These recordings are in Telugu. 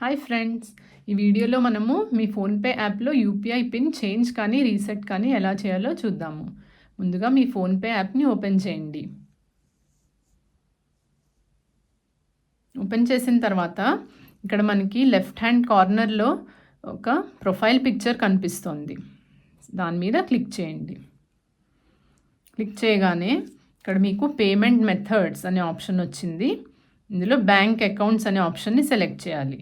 హాయ్ ఫ్రెండ్స్ ఈ వీడియోలో మనము మీ ఫోన్పే యాప్లో యూపీఐ పిన్ చేంజ్ కానీ రీసెట్ కానీ ఎలా చేయాలో చూద్దాము. ముందుగా మీ ఫోన్పే యాప్ని ఓపెన్ చేయండి. ఓపెన్ చేసిన తర్వాత ఇక్కడ మనకి లెఫ్ట్ హ్యాండ్ కార్నర్లో ఒక ప్రొఫైల్ పిక్చర్ కనిపిస్తుంది. దాని మీద క్లిక్ చేయండి. క్లిక్ చేయగానే ఇక్కడ మీకు పేమెంట్ మెథడ్స్ అనే ఆప్షన్ వచ్చింది. ఇందులో బ్యాంక్ అకౌంట్స్ అనే ఆప్షన్ని సెలెక్ట్ చేయాలి.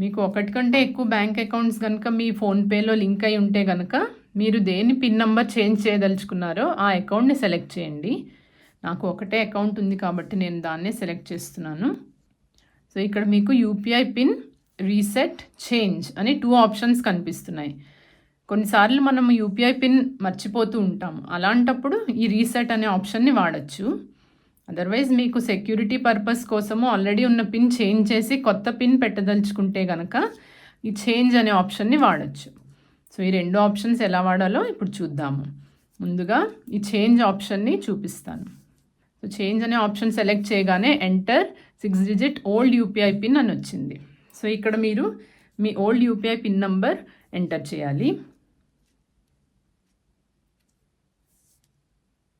మీకు ఒకటి కంటే ఎక్కువ బ్యాంక్ అకౌంట్స్ కనుక మీ ఫోన్పేలో లింక్ అయి ఉంటే కనుక మీరు దేని పిన్ నెంబర్ చేంజ్ చేయదలుచుకున్నారో ఆ అకౌంట్ని సెలెక్ట్ చేయండి. నాకు ఒకటే అకౌంట్ ఉంది కాబట్టి నేను దాన్నే సెలెక్ట్ చేస్తున్నాను. సో ఇక్కడ మీకు యూపీఐ పిన్ రీసెట్ చేంజ్ అని టూ ఆప్షన్స్ కనిపిస్తున్నాయి. కొన్నిసార్లు మనం యూపీఐ పిన్ మర్చిపోతూ ఉంటాము. అలాంటప్పుడు ఈ రీసెట్ అనే ఆప్షన్ని వాడచ్చు. అదర్వైజ్ మీకు సెక్యూరిటీ పర్పస్ కోసము ఆల్రెడీ ఉన్న పిన్ చేంజ్ చేసి కొత్త పిన్ పెట్టదలుచుకుంటే కనుక ఈ చేంజ్ అనే ఆప్షన్ని వాడచ్చు. సో ఈ రెండు ఆప్షన్స్ ఎలా వాడాలో ఇప్పుడు చూద్దాము. ముందుగా ఈ చేంజ్ ఆప్షన్ని చూపిస్తాను. సో చేంజ్ అనే ఆప్షన్ సెలెక్ట్ చేయగానే enter six digit old UPI pin అని వచ్చింది. సో ఇక్కడ మీరు మీ old UPI pin number enter చేయాలి.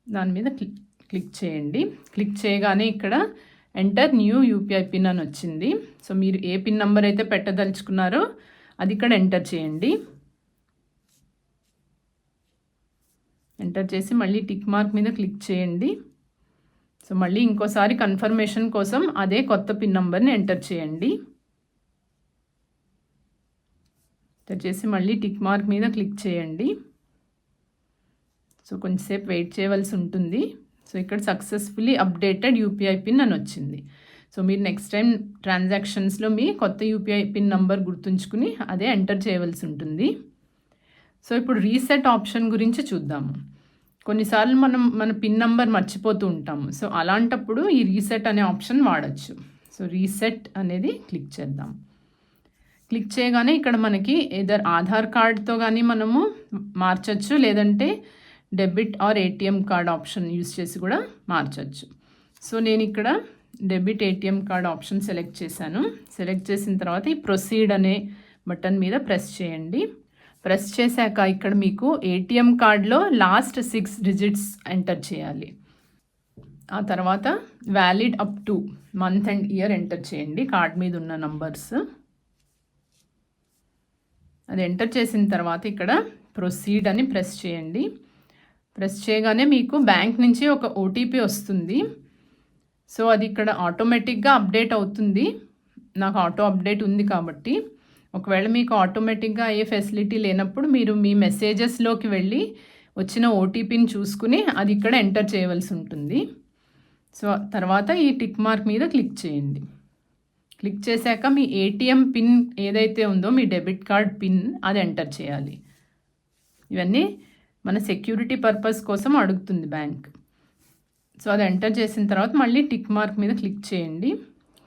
దాని మీద క్లిక్ క్లిక్ చేయండి. క్లిక్ చేయగానే ఇక్కడ ఎంటర్ న్యూ యూపీఐ పిన్ అని వచ్చింది. సో మీరు ఏ పిన్ నెంబర్ అయితే పెట్టదలుచుకున్నారో అది ఇక్కడ ఎంటర్ చేయండి. ఎంటర్ చేసి మళ్ళీ టిక్ మార్క్ మీద క్లిక్ చేయండి. సో మళ్ళీ ఇంకోసారి కన్ఫర్మేషన్ కోసం అదే కొత్త పిన్ నెంబర్ని ఎంటర్ చేయండి. ఎంటర్ చేసి మళ్ళీ టిక్ మార్క్ మీద క్లిక్ చేయండి. సో కొంచెంసేపు వెయిట్ చేయవలసి ఉంటుంది. సో ఇక్కడ సక్సెస్ఫుల్లీ అప్డేటెడ్ యూపీఐ పిన్ అని వచ్చింది. సో మీరు నెక్స్ట్ టైం ట్రాన్సాక్షన్స్లో మీ కొత్త యూపీఐ పిన్ నంబర్ గుర్తుంచుకుని అదే ఎంటర్ చేయవలసి ఉంటుంది. సో ఇప్పుడు రీసెట్ ఆప్షన్ గురించి చూద్దాము కొన్నిసార్లు మనం మన పిన్ నంబర్ మర్చిపోతూ ఉంటాము. సో అలాంటప్పుడు ఈ రీసెట్ అనే ఆప్షన్ వాడచ్చు. సో రీసెట్ అనేది క్లిక్ చేద్దాం. క్లిక్ చేయగానే ఇక్కడ మనకి ఏదర్ ఆధార్ కార్డ్తో కానీ మనము మార్చచ్చు లేదంటే debit or ATM card option use చేసి కూడా మార్చవచ్చు సో నేను ఇక్కడ debit ATM card option select చేశాను. సెలెక్ట్ చేసిన తర్వాత ఈ ప్రొసీడ్ అనే బటన్ మీద ప్రెస్ చేయండి. ప్రెస్ చేశాక ఇక్కడ మీకు ఏటీఎం కార్డ్లో లాస్ట్ సిక్స్ డిజిట్స్ ఎంటర్ చేయాలి. ఆ తర్వాత valid up to month and year enter చేయండి కార్డ్ మీద ఉన్న నంబర్స్. అది ఎంటర్ చేసిన తర్వాత ఇక్కడ ప్రొసీడ్ అని ప్రెస్ చేయండి. ప్రెస్ చేయగానే మీకు బ్యాంక్ నుంచి ఒక ఓటీపీ వస్తుంది. సో అది ఇక్కడ ఆటోమేటిక్గా అప్డేట్ అవుతుంది. నాకు ఆటో అప్డేట్ ఉంది కాబట్టి. ఒకవేళ మీకు ఆటోమేటిక్గా ఏ ఫెసిలిటీ లేనప్పుడు మీరు మీ మెసేజెస్లోకి వెళ్ళి వచ్చిన ఓటీపీని చూసుకుని అది ఇక్కడ ఎంటర్ చేయవలసి ఉంటుంది. సో తర్వాత ఈ టిక్ మార్క్ మీద క్లిక్ చేయండి. క్లిక్ చేశాక మీ ఏటీఎం పిన్ ఏదైతే ఉందో మీ డెబిట్ కార్డ్ పిన్ అది ఎంటర్ చేయాలి. ఇవన్నీ మన సెక్యూరిటీ పర్పస్ కోసం అడుగుతుంది బ్యాంక్. సో అది ఎంటర్ చేసిన తర్వాత మళ్ళీ టిక్ మార్క్ మీద క్లిక్ చేయండి.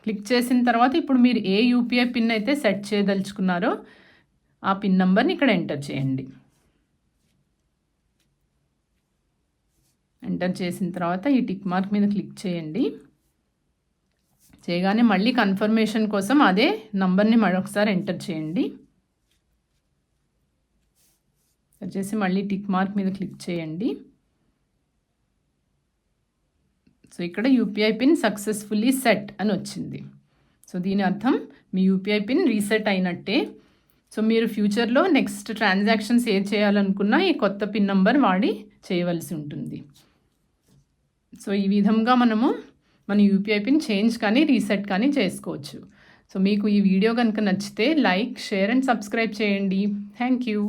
క్లిక్ చేసిన తర్వాత ఇప్పుడు మీరు ఏ యూపీఐ పిన్ అయితే సెట్ చేయదలుచుకున్నారో ఆ పిన్ నెంబర్ని ఇక్కడ ఎంటర్ చేయండి. ఎంటర్ చేసిన తర్వాత ఈ టిక్ మార్క్ మీద క్లిక్ చేయండి. చేయగానే మళ్ళీ కన్ఫర్మేషన్ కోసం అదే నంబర్ని మరొకసారి ఎంటర్ చేయండి. వచ్చేసి మళ్ళీ టిక్ మార్క్ మీద క్లిక్ చేయండి. సో ఇక్కడ యూపీఐ పిన్ సక్సెస్ఫుల్లీ సెట్ అని వచ్చింది. సో దీని అర్థం మీ యూపీఐ పిన్ రీసెట్ అయినట్టే. సో మీరు ఫ్యూచర్లో నెక్స్ట్ ట్రాన్సాక్షన్స్ ఏ చేయాలనుకున్నా ఈ కొత్త పిన్ నంబర్ వాడి చేయవలసి ఉంటుంది. సో ఈ విధంగా మనము మన యూపీఐ పిన్ చేంజ్ కానీ రీసెట్ కానీ చేసుకోవచ్చు. సో మీకు ఈ వీడియో కనుక నచ్చితే లైక్ షేర్ అండ్ సబ్స్క్రైబ్ చేయండి. Thank you.